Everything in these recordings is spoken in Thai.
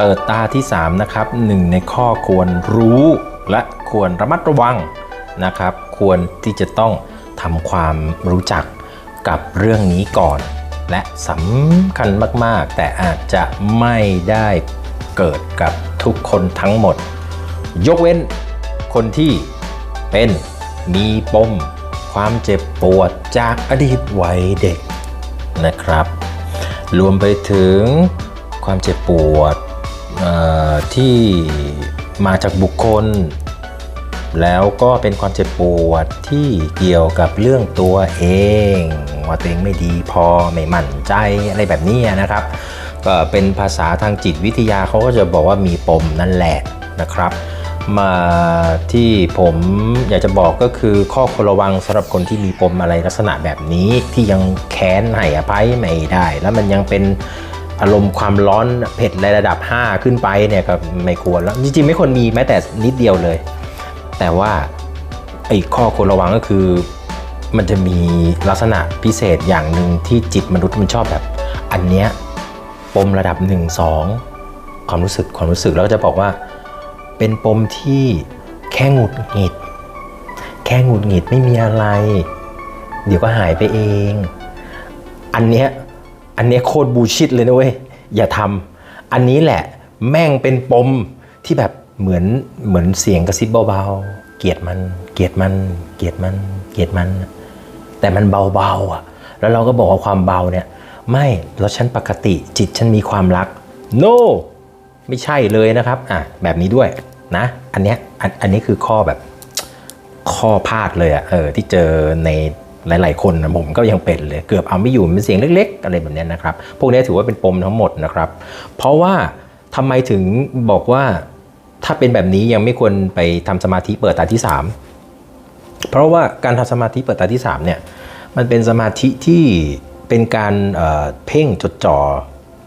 เปิดตาที่ 3 นะครับหนึ่งในข้อควรรู้และควรระมัดระวังนะครับ ควรที่จะต้องทำความรู้จักกับเรื่องนี้ก่อน และสำคัญมาก ๆ แต่อาจจะไม่ได้เกิดกับทุกคนทั้งหมด ยกเว้นคนที่เป็นมีปม ความเจ็บปวดจากอดีตวัยเด็กนะครับ รวมไปถึงความเจ็บปวด ที่มาจากบุคคล แล้วก็เป็นความเจ็บปวดที่เกี่ยวกับเรื่องตัวเองว่าตัวเองไม่ดีพอไม่มั่นใจอะไรแบบนี้นะครับ ก็เป็นภาษาทางจิตวิทยาเขาก็จะบอกว่ามีปมนั่นแหละนะครับ มาที่ผมอยากจะบอกก็คือข้อควรระวังสำหรับคนที่มีปมอะไรลักษณะแบบนี้ที่ยังแค้นให้อภัยไม่ได้ แล้วมันยังเป็น อารมณ์ความร้อนเผ็ดในระดับ 5 ขึ้นไปเนี่ยก็ไม่ควรแล้วจริงๆไม่ควรมีแม้แต่นิดเดียวเลย แต่ว่าไอ้ข้อควรระวังก็คือ มันจะมีลักษณะพิเศษอย่างหนึ่งที่จิตมนุษย์มันชอบแบบ อันเนี้ยปมระดับ 1 2 ความรู้สึกความรู้สึกแล้วก็จะบอกว่า เป็นปมที่แค่หงุดหงิด แค่หงุดหงิดไม่มีอะไร เดี๋ยวก็หายไปเอง อันเนี้ย อันนี้โคตรบูชิดเลยนะเว้ย อย่าทำ อันนี้แหละแม่งเป็นปมที่แบบเหมือนเหมือนเสียงกระซิบเบาๆ เกลียดมัน เกลียดมัน เกลียดมัน เกลียดมัน แต่มันเบาๆอะ แล้วเราก็บอกว่าความเบาเนี่ย ไม่ แล้วฉันปกติจิตฉันมีความรัก no ไม่ใช่เลยนะครับ อะ แบบนี้ด้วยนะ อันเนี้ย อันอันนี้คือข้อแบบข้อพลาดเลยอะ เออ ที่เจอใน หลาย ๆ คนนะผมก็ยังเป็นเลยเกือบเอาไม่อยู่เป็นเสียงเล็ก ๆ อะไรแบบนี้นะครับ พวกนี้ถือว่าเป็นปมทั้งหมดนะครับ เพราะว่าทำไมถึงบอกว่าถ้าเป็นแบบนี้ยังไม่ควรไปทำสมาธิเปิดตาที่ 3 เพราะว่าการทำสมาธิเปิดตาที่3เนี่ยมันเป็นสมาธิที่เป็นการเอ่อเพ่งจดจ่อ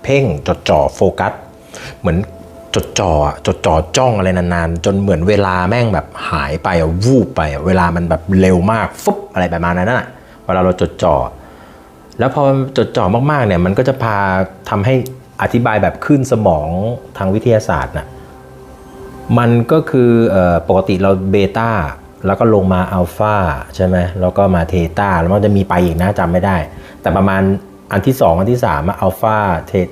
เพ่งจดจ่อโฟกัส เหมือน จดจ่อจดจ่อจ้องอะไรนานๆ จนเหมือนเวลาแม่งแบบหายไปอะวูบไปอะเวลามันแบบเร็วมากฟุบอะไรประมาณนั้นอะเวลาเราจดจ่อแล้วพอจดจ่อมากๆเนี่ยมันก็จะพาทำให้อธิบายแบบขึ้นสมองทางวิทยาศาสตร์น่ะมันก็คือออปกติเราเบต้าแล้วก็ลงมาอัลฟาใช่ไหมแล้วก็มาเทต้าแล้วมันจะมีไปอีกนะจำไม่ได้ แต่ประมาณอันที่ 2 อันที่3อัลฟา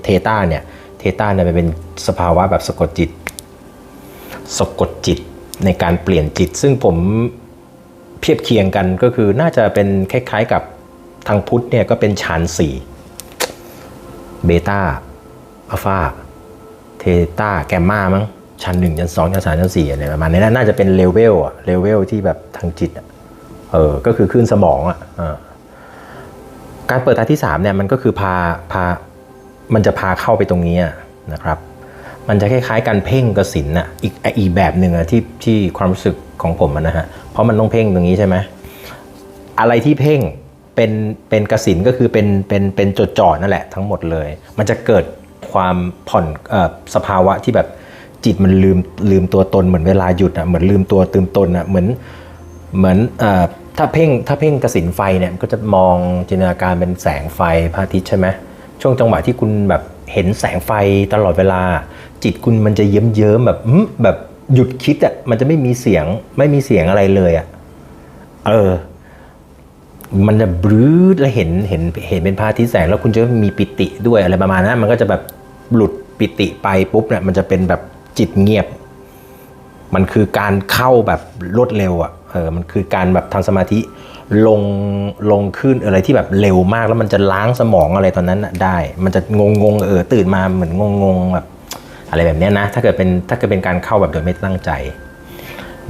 เทต้าเนี่ย เทต้าเนี่ยมันเป็นสภาวะแบบสะกดจิตสะกดจิตในการเปลี่ยนจิต ซึ่งผมเทียบเคียงกันก็คือน่าจะเป็นคล้ายๆกับทางพุทธเนี่ยก็เป็นฌานสี่เบต้าอัลฟาเทต้าแกมมามั้งชั้นหนึ่งชั้นสองชั้นสามชั้นสี่อะไรประมาณนี้น่าจะเป็นเลเวลอะเลเวลที่แบบทางจิตอะเออก็คือขึ้นสมองอะออการเปิดตาที่สามเนี่ยมันก็คือพาพา มันจะพาเข้าไปตรงนี้นะครับ มันจะคล้ายๆ การเพ่งกระสินอะอีกอีกแบบหนึ่งอะที่ที่ความรู้สึกของผมนะฮะเพราะมันต้องเพ่งตรงนี้ใช่ไหมอะไรที่เพ่งเป็นเป็นกสินก็คือเป็นเป็นเป็นจดจ่อนั่นแหละทั้งหมดเลย มันจะเกิดความผ่อนอสภาวะที่แบบจิตมันลืมลืมตัวตนเหมือนเวลาหยุดอะเหมือนลืมตัวตืมตนอะเหมือนเหมือนอถ้าเพ่งถ้าเพ่งกสินไฟเนี่ยก็จะมองจินตนาการเป็นแสงไฟพระอาทิตย์ใช่ไหม ช่วงจังหวะที่คุณแบบเห็นแสงไฟตลอดเวลา จิตคุณมันจะเยิ้มเยิ้มแบบแบบหยุดคิดอะมันจะไม่มีเสียงไม่มีเสียงอะไรเลยอะเออ มันจะบรื้ดแล้วเห็นเห็นเห็นเป็นพระอาทิตย์แสงแล้วคุณจะมีปิติด้วยอะไรประมาณนั้นมันก็จะแบบหลุดปิติไปปุ๊บเนี่ยมันจะเป็นแบบจิตเงียบ มันคือการเข้าแบบรวดเร็วอะ่ะ เออมันคือการแบบทำสมาธิลงลงขึ้นอะไรที่แบบเร็วมากแล้วมันจะล้างสมองอะไรตอนนั้นได้ มันจะงงงเออตื่นมาเหมือนงงงแบบอะไรแบบนี้นะ ถ้าเกิดเป็นถ้าเกิดเป็นการเข้าแบบโดยไม่ตั้งใจ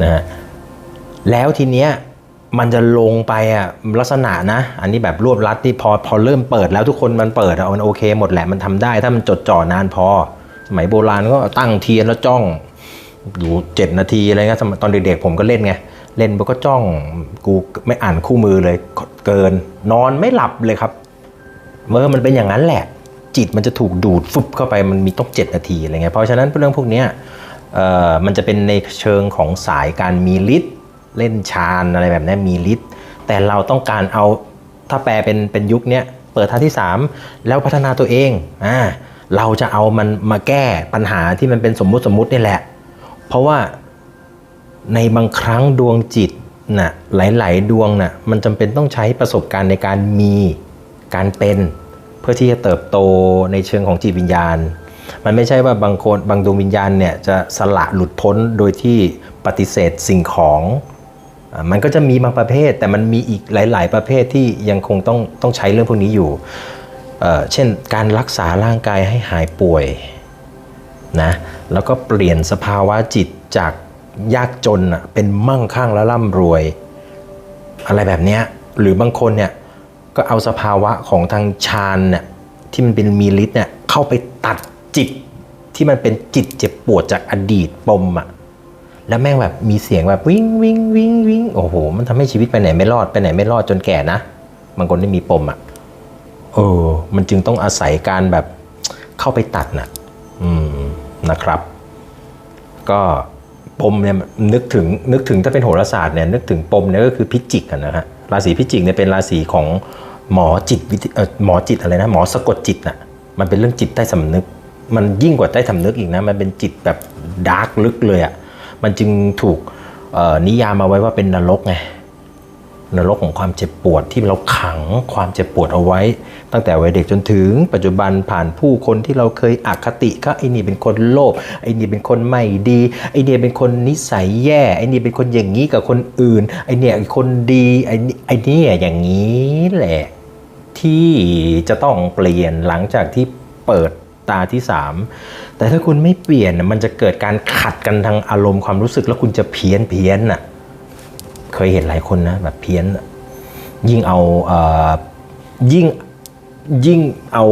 นะฮะแล้วทีเนี้ยมันจะลงไปอะลักษณะนะ อันนี้แบบรวบรัดที่พอพอเริ่มเปิดแล้วทุกคนมันเปิดอะมันโอเคหมดแหละมันทำได้ถ้ามันจดจ่อนานพอ สมัยโบราณก็ตั้งเทียนแล้วจ้องอยู่เจ็ดนาทีอะไรเงี้ยตอนเด็กๆผมก็เล่นไง เล่นมันก็จ้องกูไม่อ่านคู่มือเลยเกิน นอนไม่หลับเลยครับเมื่อมันเป็นอย่างนั้นแหละ จิตมันจะถูกดูดฟุบเข้าไปมันมีต้องเจ็ดนาทีอะไรเงี้ยเพราะฉะนั้นเรื่องพวกนี้เอ่อมันจะเป็นในเชิงของสายการมีฤทธิ์เล่นฌานอะไรแบบนี้มีฤทธิ์แต่เราต้องการเอาถ้าแปลเป็นเป็นยุคนี้เปิดท่าที่ 3 แล้วพัฒนาตัวเองอ่าเราจะเอามันมาแก้ปัญหาที่มันเป็นสมมุติสมมุตินี่แหละ เพราะว่า ในบางครั้งดวงจิตน่ะหลาย ๆ ดวงน่ะมันจำเป็นต้องใช้ประสบการณ์ในการมีการเป็น เพื่อที่จะเติบโตในเชิงของจิตวิญญาณ มันไม่ใช่ว่าบางคนบางดวงวิญญาณเนี่ยจะสละหลุดพ้นโดยที่ปฏิเสธสิ่งของมันก็จะมีบางประเภท แต่มันมีอีกหลาย ๆ ประเภทที่ยังคงต้องต้องใช้เรื่องพวกนี้อยู่เช่นการรักษาร่างกายให้หายป่วยนะแล้วก็เปลี่ยนสภาวะจิตจาก ยากจนน่ะเป็นมั่งคั่งและร่ำรวย อะไรแบบเนี้ยหรือบางคนเนี่ยก็เอาสภาวะของทางฌานเนี่ยที่มันเป็นมีฤทธิ์เนี่ยเข้าไปตัดจิตที่มันเป็นจิตเจ็บปวดจากอดีตปมอะแล้วแม่งแบบมีเสียงแบบวิ่งวิ่งวิ่งวิ่งโอ้โห มันทำให้ชีวิตไปไหนไม่รอดไปไหนไม่รอดจนแก่นะบางคนที่มีปมอะเออ มันจึงต้องอาศัยการแบบเข้าไปตัดน่ะ อืมนะครับ ก็ ปมเนี่ยนึกถึงนึกถึงถ้าเป็นโหราศาสตร์เนี่ยนึกถึงปมเนี่ยก็คือพิจิกอะนะฮะราศีพิจิกเนี่ยเป็นราศีของหมอจิตวิหมอจิตอะไรนะหมอสะกดจิตน่ะมันเป็นเรื่องจิตใต้สำนึก มันยิ่งกว่าใต้สำนึกอีกนะมันเป็นจิตแบบดาร์กลึกเลยอะ่ะมันจึงถูกนิยามมาไว้ว่าเป็นนรกไง นรกของความเจ็บปวดที่เราขังความเจ็บปวดเอาไว้ ตั้งแต่วัยเด็กจนถึง ปัจจุบันผ่านผู้คนที่เราเคยอคติก็ไอ้นี่เป็นคนโลภไอ้นี่เป็นคนไม่ดีไอ้นี่เป็นคนนิสัยแย่ไอ้นี่เป็นคนอย่างนี้กับคนอื่นไอ้เนี่ยคนดีไอ้นี่ไอ้เนี่ยอย่างนี้แหละที่จะต้องเปลี่ยนหลังจากที่เปิดตาที่สามแต่ถ้าคุณไม่เปลี่ยนมันจะเกิดการขัดกันทางอารมณ์ความรู้สึกแล้วคุณจะเพี้ยนเพี้ยนน่ะ เคยเห็นหลายคนนะแบบเพี้ยน ยิ่งเอาเอ่อยิ่งยิ่งเอา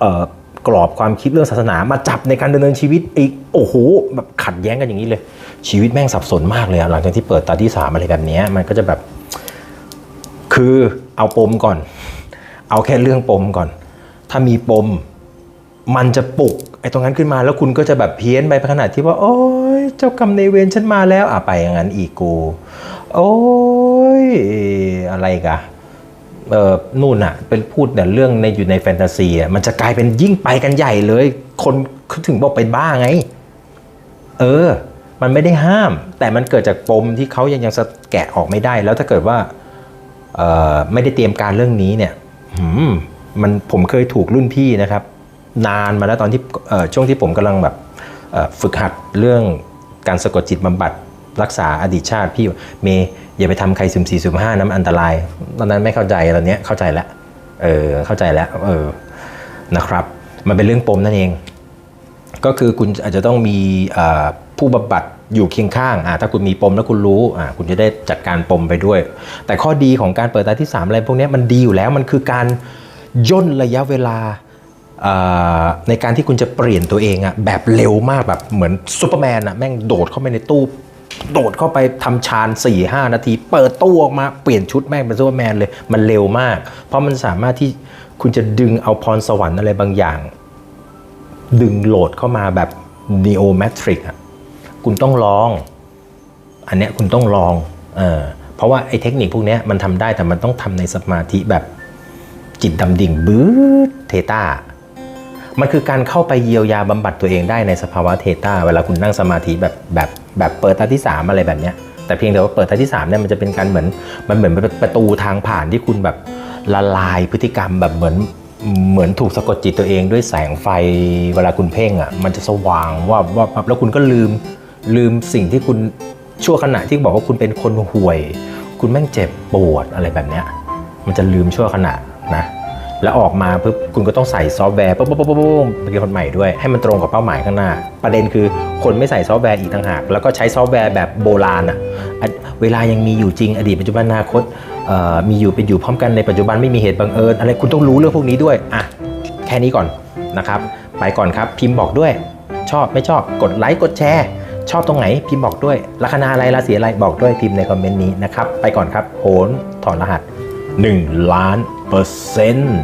เอ่อกรอบความคิดเรื่องศาสนามาจับในการดำเนินชีวิตอีกโอ้โหแบบขัดแย้งกันอย่างนี้เลย ชีวิตแม่งสับสนมากเลยอะหลังจากที่เปิดตาที่สามอะไรแบบนี้มันก็จะแบบ คือเอาปมก่อน เอาแค่เรื่องปมก่อน ถ้ามีปม มันจะปลุกไอ้ตรงนั้นขึ้นมาแล้วคุณก็จะแบบเพี้ยนไปขนาดที่ว่าโอ้ย เจ้ากรรมในเวรฉันมาแล้วอะไปอย่างนั้นอีกกู โอ้ยอะไรกะเออนู่นอะเป็นพูดแต่เรื่องในอยู่ในแฟนตาซีอะมันจะกลายเป็นยิ่งไปกันใหญ่เลย คนเขาถึงบอกไปบ้าไง เออ มันไม่ได้ห้าม แต่มันเกิดจากปมที่เขายังยังสแกะออกไม่ได้ แล้วถ้าเกิดว่าเออไม่ได้เตรียมการเรื่องนี้เนี่ยหืมมันผมเคยถูกรุ่นพี่นะครับ นานมาแล้วตอนที่เออช่วงที่ผมกำลังแบบฝึกหัดเรื่อง การสะกดจิตบำบัดรักษาอดีตชาติพี่เมย์อย่าไปทำใครสุ่มสี่สุ่มห้านะมันอันตราย ตอนนั้นไม่เข้าใจตอนนี้เข้าใจแล้วเออเข้าใจแล้วเออนะครับ มันเป็นเรื่องปมนั่นเอง ก็คือคุณอาจจะต้องมีผู้บำบัดอยู่เคียงข้างอ่าถ้าคุณมีปมแล้วคุณรู้อ่าคุณจะได้จัดการปมไปด้วย แต่ข้อดีของการเปิดตาที่ 3 อะไรพวกนี้มันดีอยู่แล้วมันคือการย่นระยะเวลา ในการที่คุณจะเปลี่ยนตัวเองอะแบบเร็วมากแบบเหมือนซูเปอร์แมนอะแม่งโดดเข้าไปในตู้ โดดเข้าไปทำฌาน4ี่ห้านาที เปิดตู้ออกมาเปลี่ยนชุดแม่งเป็นซูเปอร์แมนเลย มันเร็วมาก เพราะมันสามารถที่คุณจะดึงเอาพรสวรรค์อะไรบางอย่าง ดึงโหลดเข้ามาแบบ Neo Matrix อะคุณต้องลอง อันเนี้ยคุณต้องลองเออเพราะว่าไอ้เทคนิคพวกเนี้ยมันทำได้แต่มันต้องทำในสมาธิแบบจิตดำดิ่งบื้อเทต้า มันคือการเข้าไปเยียวยาบำบัดตัวเองได้ในสภาวะเทตาเวลาคุณนั่งสมาธิแบบแบบแบบเปิดตาที่ 3 อะไรแบบเนี้ยแต่เพียงแต่ว่าเปิดตาที่3เนี่ยมันจะเป็นการเหมือนมันเหมือนเป็นประตูทางผ่านที่คุณแบบละลายพฤติกรรมแบบเหมือนเหมือนถูกสะกดจิตตัวเองด้วยแสงไฟเวลาคุณเพ่งอะมันจะสว่างว่าว่าแล้วคุณก็ลืมลืมสิ่งที่คุณชั่วขณะที่บอกว่าคุณเป็นคนห่วย คุณแม่งเจ็บปวดอะไรแบบเนี้ยมันจะลืมชั่วขณะนะ แล้วออกมาปุ๊บคุณก็ต้องใส่ซอฟต์แวร์ปุ๊บปุ๊บปุ๊บปุ๊บปุ๊บเป็นคนใหม่ด้วยให้มันตรงกับเป้าหมายข้างหน้า ประเด็นคือคนไม่ใส่ซอฟต์แวร์อีกต่างหาก แล้วก็ใช้ซอฟต์แวร์แบบโบราณอะอะเวลายังมีอยู่จริง อดีตปัจจุบันอนาคตมีอยู่เป็นอยู่พร้อมกันในปัจจุบันไม่มีเหตุบังเอิญอะไรคุณต้องรู้เรื่องพวกนี้ด้วยอะแค่นี้ก่อนนะครับไปก่อนครับพิมพ์บอกด้วย ชอบไม่ชอบกดไลค์กดแชร์ชอบตรงไหนพิมพ์บอกด้วยลัคนาอะไรราศีอะไรบอกด้วยพิมพ์ในคอมเมนต์นี้นะครับไปก่อนครับโหนถอนรหัส 1 ล้าน เปอร์เซ็นต์